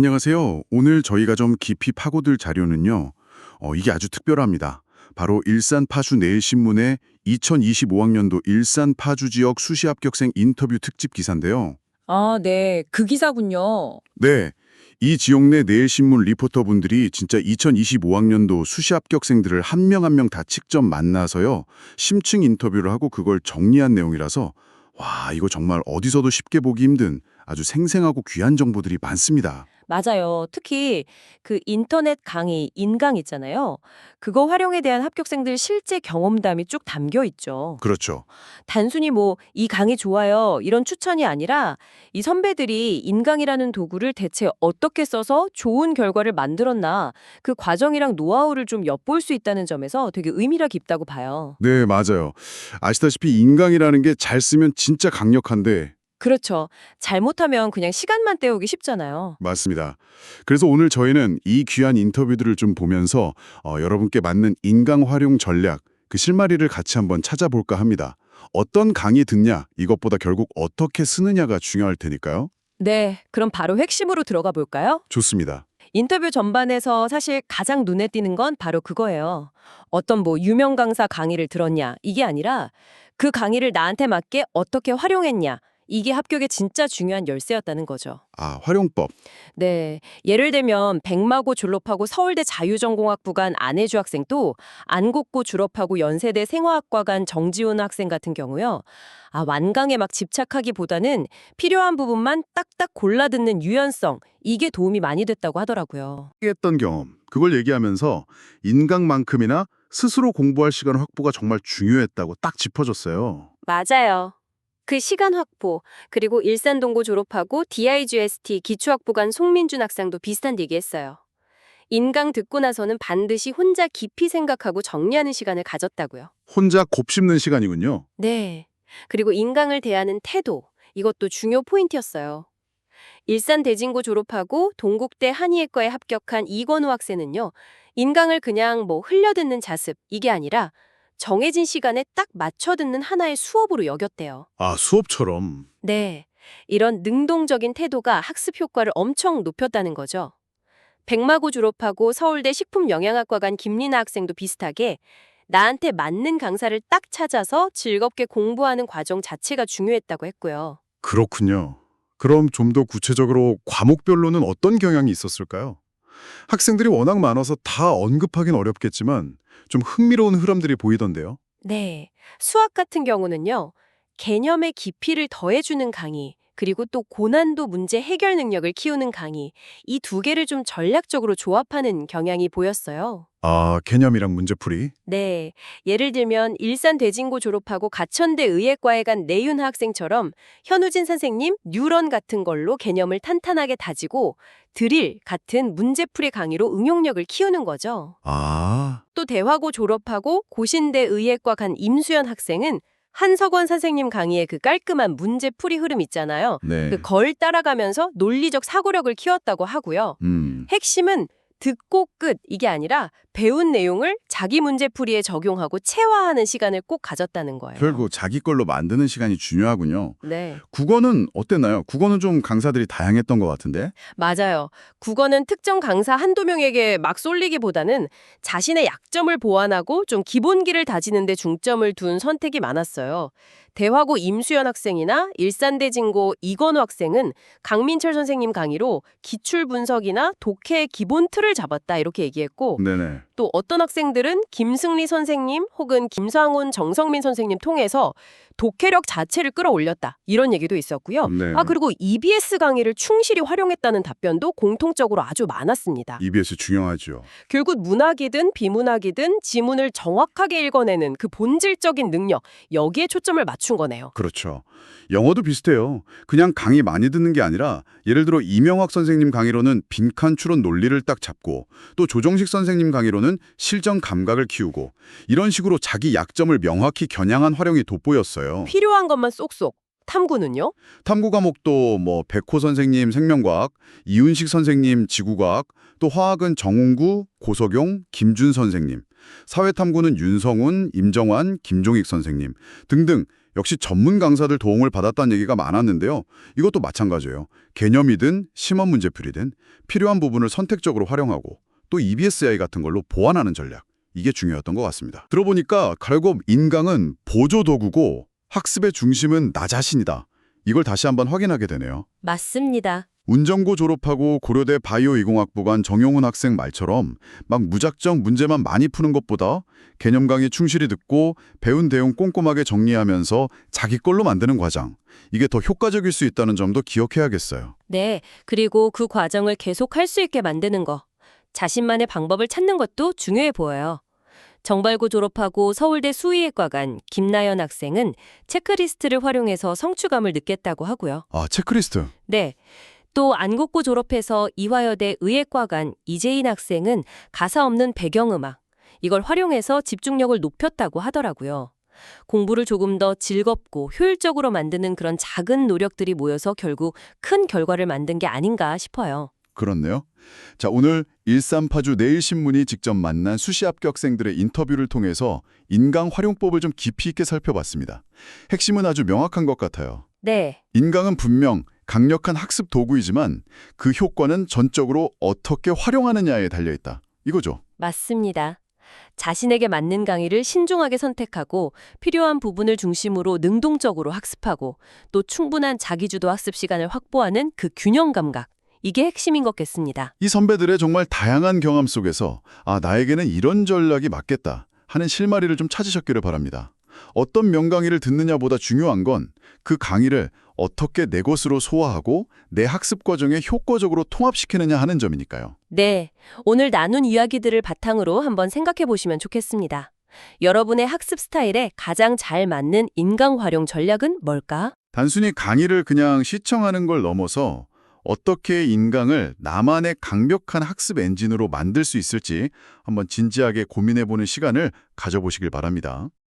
안녕하세요. 오늘 저희가 좀 깊이 파고들 자료는요. 어, 이게 아주 특별합니다. 바로 일산 파주 내일신문의 2025학년도 일산 파주 지역 수시 합격생 인터뷰 특집 기사인데요. 아, 네. 그 기사군요. 네. 이 지역 내 내일신문 리포터분들이 진짜 2025학년도 수시 합격생들을 한 명 한 명 다 직접 만나서요. 심층 인터뷰를 하고 그걸 정리한 내용이라서 와, 이거 정말 어디서도 쉽게 보기 힘든 아주 생생하고 귀한 정보들이 많습니다. 맞아요. 특히 그 인터넷 강의, 인강 있잖아요. 그거 활용에 대한 합격생들 실제 경험담이 쭉 담겨 있죠. 그렇죠. 단순히 뭐 이 강의 좋아요 이런 추천이 아니라 이 선배들이 인강이라는 도구를 대체 어떻게 써서 좋은 결과를 만들었나 그 과정이랑 노하우를 좀 엿볼 수 있다는 점에서 되게 의미가 깊다고 봐요. 네, 맞아요. 아시다시피 인강이라는 게 잘 쓰면 진짜 강력한데 그렇죠. 잘못하면 그냥 시간만 때우기 쉽잖아요. 맞습니다. 그래서 오늘 저희는 이 귀한 인터뷰들을 좀 보면서 어, 여러분께 맞는 인강 활용 전략, 그 실마리를 같이 한번 찾아볼까 합니다. 어떤 강의 듣냐, 이것보다 결국 어떻게 쓰느냐가 중요할 테니까요. 네, 그럼 바로 핵심으로 들어가 볼까요? 좋습니다. 인터뷰 전반에서 사실 가장 눈에 띄는 건 바로 그거예요. 어떤 뭐 유명 강사 강의를 들었냐 이게 아니라 그 강의를 나한테 맞게 어떻게 활용했냐 이게 합격의 진짜 중요한 열쇠였다는 거죠. 아, 활용법. 네, 예를 들면 백마고 졸업하고 서울대 자유전공학부 간 안혜주 학생도 안국고 졸업하고 연세대 생화학과 간 정지훈 학생 같은 경우요. 아, 완강에 막 집착하기보다는 필요한 부분만 딱딱 골라 듣는 유연성 이게 도움이 많이 됐다고 하더라고요. 했던 경험, 그걸 얘기하면서 인강만큼이나 스스로 공부할 시간 확보가 정말 중요했다고 딱 짚어줬어요. 맞아요. 그 시간 확보, 그리고 일산동고 졸업하고 DIGST 기초학부 간 송민준 학생도 비슷한 얘기했어요. 인강 듣고 나서는 반드시 혼자 깊이 생각하고 정리하는 시간을 가졌다고요. 혼자 곱씹는 시간이군요. 네. 그리고 인강을 대하는 태도, 이것도 중요 포인트였어요. 일산 대진고 졸업하고 동국대 한의학과에 합격한 이건우 학생은요, 인강을 그냥 뭐 흘려듣는 자습, 이게 아니라 정해진 시간에 딱 맞춰 듣는 하나의 수업으로 여겼대요. 아, 수업처럼. 네. 이런 능동적인 태도가 학습 효과를 엄청 높였다는 거죠. 백마고 졸업하고 서울대 식품영양학과 간 김리나 학생도 비슷하게 나한테 맞는 강사를 딱 찾아서 즐겁게 공부하는 과정 자체가 중요했다고 했고요. 그렇군요. 그럼 좀 더 구체적으로 과목별로는 어떤 경향이 있었을까요? 학생들이 워낙 많아서 다 언급하긴 어렵겠지만 좀 흥미로운 흐름들이 보이던데요. 네. 수학 같은 경우는요. 개념의 깊이를 더해주는 강의, 그리고 또 고난도 문제 해결 능력을 키우는 강의, 이 두 개를 좀 전략적으로 조합하는 경향이 보였어요. 아, 개념이랑 문제풀이. 네. 예를 들면 일산 대진고 졸업하고 가천대 의예과에 간 내윤 학생처럼 현우진 선생님 뉴런 같은 걸로 개념을 탄탄하게 다지고 드릴 같은 문제풀이 강의로 응용력을 키우는 거죠. 아, 또 대화고 졸업하고 고신대 의예과 간 임수연 학생은 한석원 선생님 강의의 그 깔끔한 문제 풀이 흐름 있잖아요. 네. 그 걸 따라가면서 논리적 사고력을 키웠다고 하고요. 음, 핵심은 듣고 끝 이게 아니라 배운 내용을 자기 문제풀이에 적용하고 체화하는 시간을 꼭 가졌다는 거예요. 결국 자기 걸로 만드는 시간이 중요하군요. 네, 국어는 어땠나요? 국어는 좀 강사들이 다양했던 것 같은데. 맞아요. 국어는 특정 강사 한두 명에게 막 쏠리기보다는 자신의 약점을 보완하고 좀 기본기를 다지는 데 중점을 둔 선택이 많았어요. 대화고 임수연 학생이나 일산대진고 이건우 학생은 강민철 선생님 강의로 기출 분석이나 독해의 기본 틀을 잡았다 이렇게 얘기했고 네네. 또 어떤 학생들은 김승리 선생님 혹은 김상훈, 정성민 선생님 통해서 독해력 자체를 끌어올렸다. 이런 얘기도 있었고요. 네. 아 그리고 EBS 강의를 충실히 활용했다는 답변도 공통적으로 아주 많았습니다. EBS 중요하죠. 결국 문학이든 비문학이든 지문을 정확하게 읽어내는 그 본질적인 능력 여기에 초점을 맞춘 거네요. 그렇죠. 영어도 비슷해요. 그냥 강의 많이 듣는 게 아니라 예를 들어 이명학 선생님 강의로는 빈칸 추론 논리를 딱 잡고 또 조정식 선생님 강의로는 실전 감각을 키우고 이런 식으로 자기 약점을 명확히 겨냥한 활용이 돋보였어요. 필요한 것만 쏙쏙. 탐구는요? 탐구 과목도 뭐 백호 선생님 생명과학, 이윤식 선생님 지구과학, 또 화학은 정웅구, 고석용, 김준 선생님, 사회탐구는 윤성훈, 임정환, 김종익 선생님 등등 역시 전문 강사들 도움을 받았다는 얘기가 많았는데요. 이것도 마찬가지예요. 개념이든 심원 문제풀이든 필요한 부분을 선택적으로 활용하고 또 EBSI 같은 걸로 보완하는 전략. 이게 중요했던 것 같습니다. 들어보니까 결국 인강은 보조 도구고 학습의 중심은 나 자신이다. 이걸 다시 한번 확인하게 되네요. 맞습니다. 운정고 졸업하고 고려대 바이오이공학부 간 정용훈 학생 말처럼 막 무작정 문제만 많이 푸는 것보다 개념 강의 충실히 듣고 배운 내용 꼼꼼하게 정리하면서 자기 걸로 만드는 과정. 이게 더 효과적일 수 있다는 점도 기억해야겠어요. 네, 그리고 그 과정을 계속 할 수 있게 만드는 거. 자신만의 방법을 찾는 것도 중요해 보여요. 정발고 졸업하고 서울대 수의학과 간 김나연 학생은 체크리스트를 활용해서 성취감을 느꼈다고 하고요. 아, 체크리스트. 네. 또 안국고 졸업해서 이화여대 의예과 간 이재인 학생은 가사 없는 배경음악 이걸 활용해서 집중력을 높였다고 하더라고요. 공부를 조금 더 즐겁고 효율적으로 만드는 그런 작은 노력들이 모여서 결국 큰 결과를 만든 게 아닌가 싶어요. 그렇네요. 자, 오늘 일산파주 내일신문이 직접 만난 수시 합격생들의 인터뷰를 통해서 인강 활용법을 좀 깊이 있게 살펴봤습니다. 핵심은 아주 명확한 것 같아요. 네. 인강은 분명 강력한 학습 도구이지만 그 효과는 전적으로 어떻게 활용하느냐에 달려있다. 이거죠. 맞습니다. 자신에게 맞는 강의를 신중하게 선택하고 필요한 부분을 중심으로 능동적으로 학습하고 또 충분한 자기주도 학습 시간을 확보하는 그 균형 감각. 이게 핵심인 것 같습니다. 이 선배들의 정말 다양한 경험 속에서 아, 나에게는 이런 전략이 맞겠다 하는 실마리를 좀 찾으셨기를 바랍니다. 어떤 명강의를 듣느냐보다 중요한 건 그 강의를 어떻게 내 것으로 소화하고 내 학습 과정에 효과적으로 통합시키느냐 하는 점이니까요. 네, 오늘 나눈 이야기들을 바탕으로 한번 생각해 보시면 좋겠습니다. 여러분의 학습 스타일에 가장 잘 맞는 인강 활용 전략은 뭘까? 단순히 강의를 그냥 시청하는 걸 넘어서 어떻게 인강을 나만의 강력한 학습 엔진으로 만들 수 있을지 한번 진지하게 고민해보는 시간을 가져보시길 바랍니다.